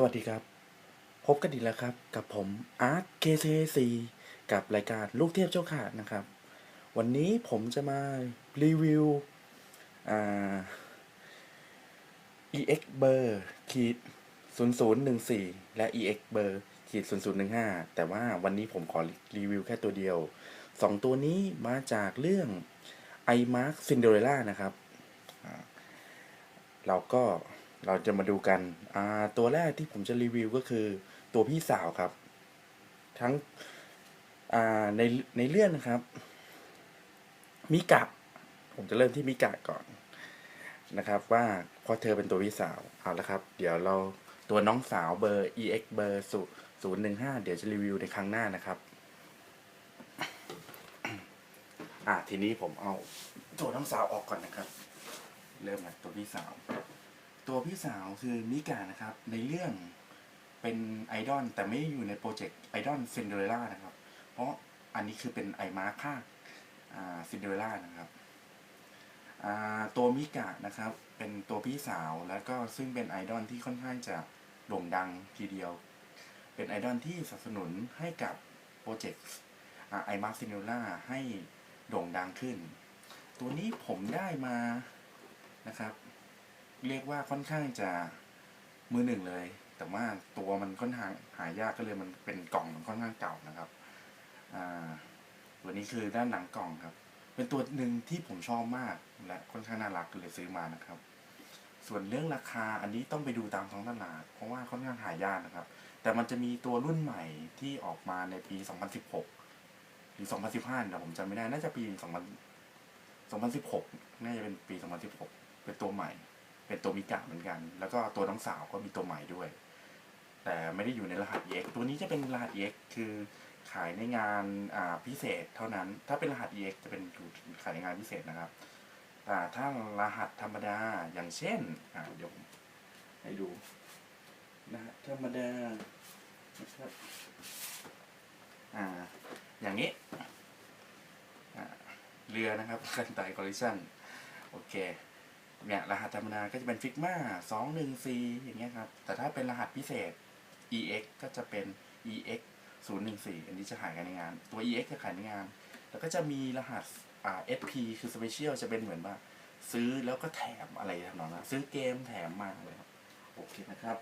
สวัสดีครับ พบกันอีกแล้วครับ กับผมอาร์ต KCC กับรายการลูกเทพเจ้าขาดนะครับ วันนี้ผมจะมารีวิวอ่า EX เบอร์ขีด0014 และ EX เบอร์ขีด0015 แต่ว่าวันนี้ผมขอรีวิวแค่ตัวเดียวสองตัวนี้มาจากเรื่อง iMark Cinderella นะครับ เราก็ เราจะมาดูกันตัวแรกที่ผมจะรีวิวก็คือตัวพี่สาวครับ ทั้งในในเรื่องนะครับ มิกะ ผมจะเริ่มที่มิกะก่อนนะครับว่าเพราะเธอเป็นตัวพี่สาวเอาละครับ เดี๋ยวเราตัวน้องสาวเบอร์ ex เบอร์ศูนย์หนึ่งห้าเดี๋ยวจะรีวิวในครั้งหน้านะครับ อ่าทีนี้ผมเอาตัวน้องสาวออกก่อนนะครับ เริ่มจากตัวพี่สาว ตัวพี่สาวคือมิกานะครับ ในเรื่องเป็นไอดอลแต่ไม่ได้อยู่ในโปรเจกต์ไอดอลซินเดอเรลล่านะครับ เพราะอันนี้คือเป็นไอมาร์ค่าซินเดอเรลล่านะครับตัวมิกะนะครับ เป็นตัวพี่สาวแล้วก็ซึ่งเป็นไอดอลที่ค่อนข้างจะโด่งดังทีเดียว เป็นไอดอลที่สนับสนุนให้กับโปรเจกต์ไอมาร์ซินเดอเรลล่าให้โด่งดังขึ้น ตัวนี้ผมได้มานะครับ เรียกว่าค่อนข้างจะมือหนึ่งเลย แต่ว่าตัวมันค่อนข้างหายากก็เลยมันเป็นกล่องมันค่อนข้างเก่านะครับอ่าตัวนี้คือด้านหลังกล่องครับ เป็นตัวหนึ่งที่ผมชอบมากและค่อนข้างน่ารักก็เลยซื้อมานะครับ ส่วนเรื่องราคาอันนี้ต้องไปดูตามท้องตลาด เพราะว่าค่อนข้างหายากนะครับ แต่มันจะมีตัวรุ่นใหม่ที่ออกมาในปี 2016 หรือ 2015นะผมจำไม่ได้น่าจะปี 2000 2016 น่าจะเป็นปี 2016 เป็นตัวใหม่ เป็นตัวมิกะเหมือนกัน แล้วก็ตัวน้องสาวก็มีตัวใหม่ด้วย แต่ไม่ได้อยู่ในรหัส EX ตัวนี้จะเป็นรหัส EX คือขายในงานาพิเศษเท่านั้น ถ้าเป็นรหัส EX จะเป็นขายในงานพิเศษนะครับอ่ถ้ารหัสธรรมดาอย่างเช่นเดี๋ยวผมให้ดูนะฮะธรรมดานะครับอ่าอย่างนี้เรือนะครับกันไตคอลลิชันโอเค เนี่ยรหัสธรรมดาก็จะเป็นฟิกมาสองหนึ่งสี่อย่างเงี้ยครับ แต่ถ้าเป็นรหัสพิเศษ ex ก็จะเป็น ex ศูนย์หนึ่งสี่อันนี้จะขายกันในงาน ตัว ex จะขายในงาน แล้วก็จะมีรหัสอ่า sp คือ special จะเป็นเหมือนว่า ซื้อแล้วก็แถมอะไรทำนองนั้นซื้อเกมแถมมาเลยครับ โอเคนะครับ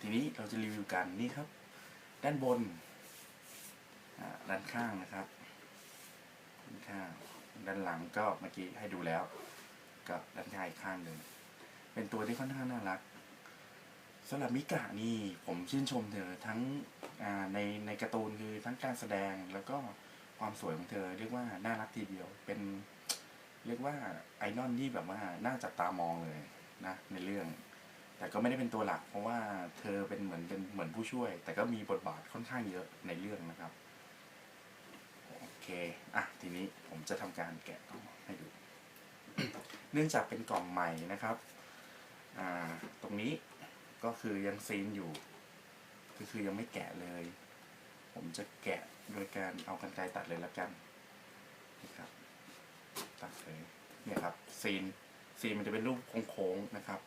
ทีนี้เราจะรีวิวกันนี่ครับ ด้านบนด้านข้างนะครับ ข้างด้านหลังก็เมื่อกี้ให้ดูแล้วก็ด้านข้างอีกข้างหนึ่งเป็นตัวที่ค่อนข้างน่ารักสำหรับมิกะนี่ผมชื่นชมเธอทั้งในในการ์ตูนคือทั้งการแสดงแล้วก็ความสวยของเธอ เรียกว่าน่ารักทีเดียว เป็นเรียกว่าไอดอลที่แบบว่าน่าจับตามองเลยนะในเรื่อง แต่ก็ไม่ได้เป็นตัวหลัก เพราะว่าเธอเป็นเหมือนเป็นเหมือนผู้ช่วย แต่ก็มีบทบาทค่อนข้างเยอะในเรื่องนะครับ เคอะทีนี้ผมจะทำการแกะกล่องให้ดู เนื่องจากเป็นกล่องใหม่นะครับอ่าตรงนี้ก็คือยังซีนอยู่ก็คือยังไม่แกะเลย ผมจะแกะโดยการเอากันไกรตัดเลยแล้วกันนี่ครับตัดเลยเนี่ยครับซีนซีนมันจะเป็นรูปโค้งๆนะครับ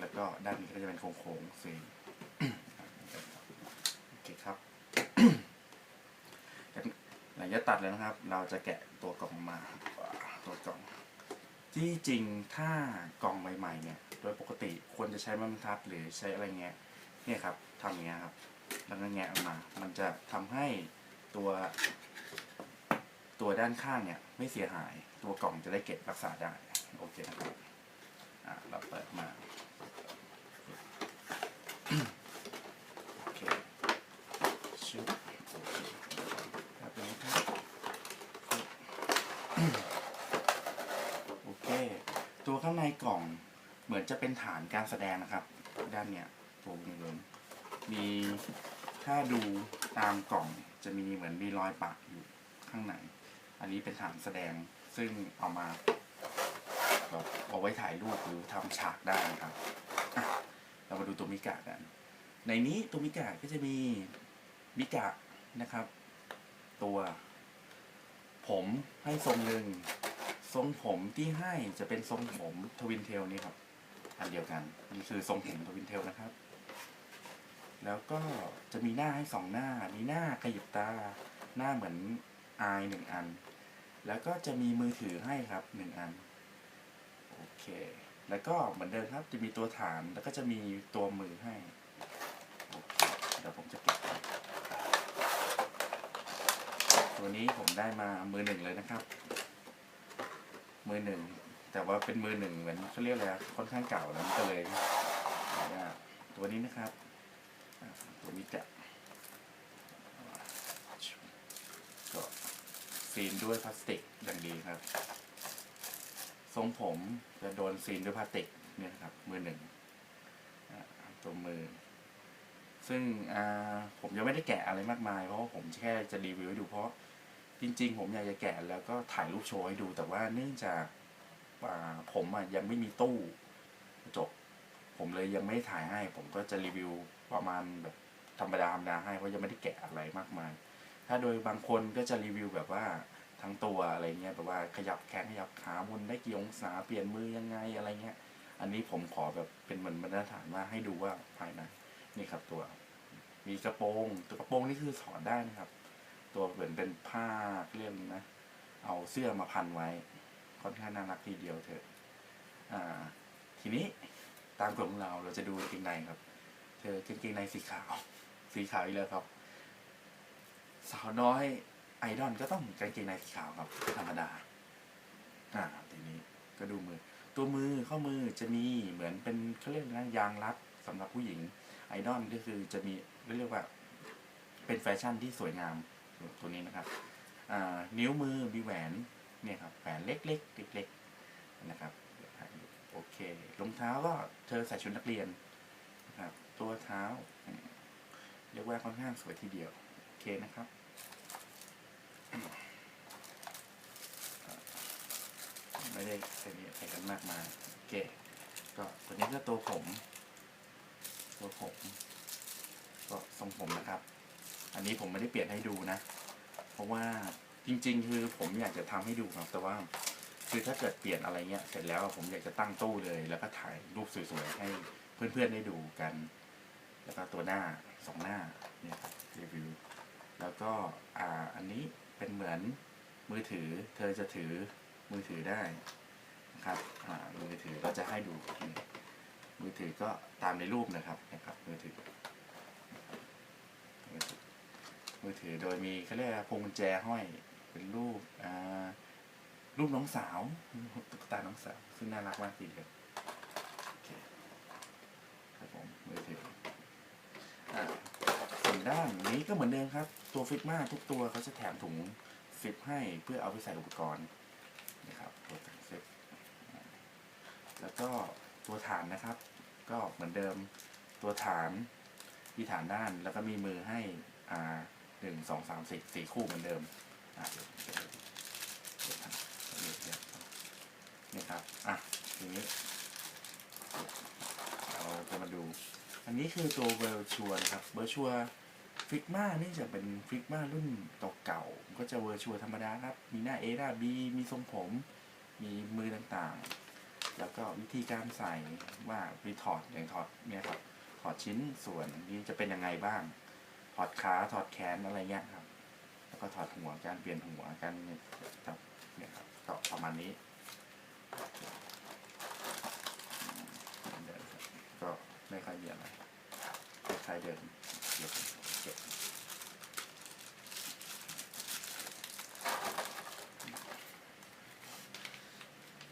แล้วก็ด้านนี้ก็จะเป็นโค้งๆซีน โอเคครับ หลังจาก ตัดแล้วนะครับ เราจะแกะตัวกล่องมา ตัวกล่อง ที่จริงถ้ากล่องใหม่ๆเนี่ย โดยปกติควรจะใช้ไม้บรรทัดหรือใช้อะไรเงี้ย เนี่ยครับทำอย่างเงี้ยครับ แล้วก็แงะออกมา มันจะทำให้ตัว ตัวด้านข้างเนี่ย ไม่เสียหาย ตัวกล่องจะได้เก็บรักษาได้ โอเคนะครับ อ่าเราเปิดมา โอเคชุบโอเคครับเลยครับโอเค ตัว ข้างในกล่องเหมือนจะเป็นฐานการแสดงนะครับ ด้านเนี้ยตัววงกลมมีถ้าดูตามกล่องจะมีเหมือนมีรอยปะอยู่ข้างในอันนี้เป็นฐานแสดงซึ่งเอามาแบบเอาไว้ถ่ายรูปหรือทำฉากได้นะครับเรามาดูตัวมิกะกัน ในนี้ตัวมิกะก็จะมีมิกะนะครับ ตัว ผมให้ทรงหนึ่ง ทรงผมที่ให้จะเป็นทรงผมทวินเทลนี่ครับ อันเดียวกัน นี่คือทรงผมทวินเทลนะครับ แล้วก็จะมีหน้าให้สองหน้า มีหน้ากระยิบตา หน้าเหมือนอายหนึ่งอัน แล้วก็จะมีมือถือให้ครับหนึ่งอัน โอเค แล้วก็เหมือนเดิมครับ จะมีตัวฐาน แล้วก็จะมีตัวมือให้ โอเค เดี๋ยวผมจะเก็บครับตัวนี้ผมได้มามือหนึ่งเลยนะครับ มือหนึ่ง แต่ว่าเป็นมือหนึ่งเหมือนเขาเรียกอะไรค่อนข้างเก่าแล้วมันก็เลยตัวนี้นะครับตัวนี้จะก็ซีนด้วยพลาสติกอย่างดีครับ ทรงผมจะโดนซีนด้วยพลาสติกเนี่ยครับ มือหนึ่งตัวมือ ซึ่งผมยังไม่ได้แกะอะไรมากมาย เพราะว่าผมแค่จะรีวิวให้ดูเพราะ จริง ๆ ผมอยากจะแกะแล้วก็ถ่ายรูปโชว์ให้ดู แต่ว่าเนื่องจากาผมยังไม่มีตู้กระจกผมเลยยังไม่ถ่ายให้ ผมก็จะรีวิวประมาณแบบธรรมดาธรรมดาให้เพราะยังไม่ได้แกะอะไรมากมาย ถ้าโดยบางคนก็จะรีวิวแบบว่าทั้งตัวอะไรเงี้ยแบบว่าขยับแขนขยับขาหมุนได้กี่องศาเปลี่ยนมือยังไงอะไรเงี้ย อันนี้ผมขอแบบเป็นเหมือนมาตรฐานว่าให้ดูว่าภายในนี่ครับตัว มีกระโปรงตัวกระโปรงนี่คือถอดได้นะครับ ตัวเหมือนเป็นผ้าเรียกนะ เอาเสื้อมาพันไว้ ค่อนข้างน่ารักทีเดียวเถอะอ่า ทีนี้ตามกฎของเราเราจะดูกางเกงในครับ เธอกางเกงในสีขาว สีขาวอีกแล้วครับ สาวน้อยไอดอลก็ต้องกางเกงในสีขาวครับธรรมดา อ่า ทีนี้ก็ดูมือ ตัวมือข้อมือจะมีเหมือนเป็นเขาเรียกนะยางรัดสำหรับผู้หญิงไอดอลก็คือจะมีเรียกว่า เป็นแฟชั่นที่สวยงาม ตัวนี้นะครับนิ้วมือมีแหวนเนี่ยครับแหวนเล็กๆเล็กๆนะครับโอเครองเท้าก็เธอใส่ชุดนักเรียนนะครับตัวเท้าเรียกว่าค่อนข้างสวยทีเดียวโอเคนะครับไม่ได้ใส่ใส่กันมากมายโอเคก็ตัวนี้ก็ตัวผม ตัวผม ก็ทรงผมนะครับ อันนี้ผมไม่ได้เปลี่ยนให้ดูนะ เพราะว่าจริง ๆ คือผมอยากจะทำให้ดูครับแต่ว่า คือถ้าเกิดเปลี่ยนอะไรเงี้ยเสร็จแล้วผมอยากจะตั้งตู้เลย แล้วก็ถ่ายรูปสวยๆให้เพื่อนๆได้ดูกัน แล้วก็ตัวหน้าสองหน้าเนี่ยครับรีวิวแล้วก็อ่าอันนี้เป็นเหมือนมือถือ เธอจะถือมือถือได้นะครับอ่ามือถือเราจะให้ดูมือถือก็ตามในรูปนะครับนะครับมือถือ มือถือโดยมีเขาเรียกพวงกุญแจห้อยเป็นรูปอ่ารูปน้องสาวตุ๊กตาน้องสาว ซึ่งน่ารักมากทีเดียวโอเคครับผมมือถืออ่าส่วนด้านนี้ก็เหมือนเดิมครับ ตัวฟิตมาทุกตัวเขาจะแถมถุงฟิตให้เพื่อเอาไปใส่อุปกรณ์นะครับตัวถังฟิตแล้วก็ตัวฐานนะครับ ก็เหมือนเดิมตัวฐานที่ฐานด้านแล้วก็มีมือให้อ่า หนึ่งสองสามสี่สี่คู่เหมือนเดิมอะเดี๋ยวนี่ครับอะทีนี้เราจะมาดู อันนี้คือตัวเวอร์ชัวนะครับเวอร์ชัวฟิกมานี่จะเป็นฟิกมารุ่นเก่าๆก็จะเวอร์ชัวธรรมดาครับ มีหน้า A หน้า B มีทรงผม มีมือต่างๆ แล้วก็วิธีการใส่ว่าวิถอดอย่างถอดเนี่ยครับ ถอดชิ้นส่วนนี้จะเป็นยังไงบ้าง อดขาถอดแขนอะไรเงี้ยครับ แล้วก็ถอดหัวการเปลี่ยนหัวการเนี่ยครับเนี่ยครับประมาณนี้ก็ไม่ค่อยมีอะไรคล้ายเดิมเดี๋ยวผมเก็บ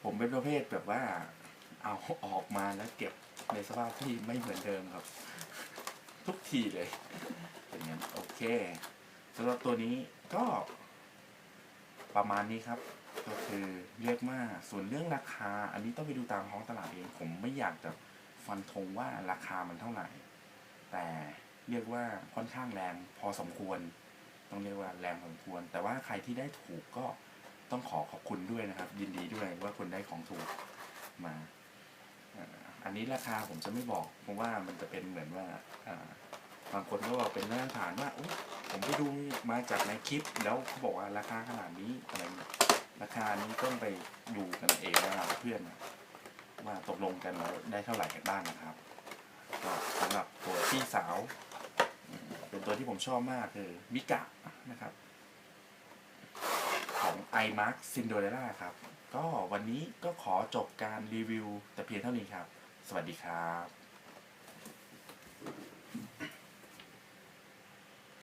ผมเป็นประเภทแบบว่า เอาออกมาแล้วเก็บในสภาพที่ไม่เหมือนเดิมครับ ทุกทีเลย เป็นงั้นโอเคสำหรับตัวนี้ก็ประมาณนี้ครับ ก็คือเรียกว่าส่วนเรื่องราคา อันนี้ต้องไปดูตามท้องตลาดเองผมไม่อยากจะฟันธงว่าราคามันเท่าไหร่ แต่เรียกว่าค่อนข้างแรงพอสมควร ต้องเรียกว่าแรงพอสมควร แต่ว่าใครที่ได้ถูกก็ต้องขอขอบคุณด้วยนะครับ ยินดีด้วยว่าคุณได้ของถูกมาอันนี้ราคาผมจะไม่บอกเพราะว่ามันจะเป็นเหมือนว่าอ่าบางคนก็บอกเป็นมาตรฐานว่าผมไปดูมาจากในคลิป แล้วเขาบอกว่าราคาขนาดนี้อะไรเงี้ราคานี้ต้องไปอนๆนะว่าตกลงกันแล้วได้เท่าไหร่กันบ้างนะครับก็สำหรับตัวพี่สาวเป็นตัวที่ผมชอบมากคือมิกะนะครับ ของ iMark Cinderella ครับ ก็วันนี้ก็ขอจบการรีวิวแต่เพียงเท่านี้ครับ สวัสดีครับ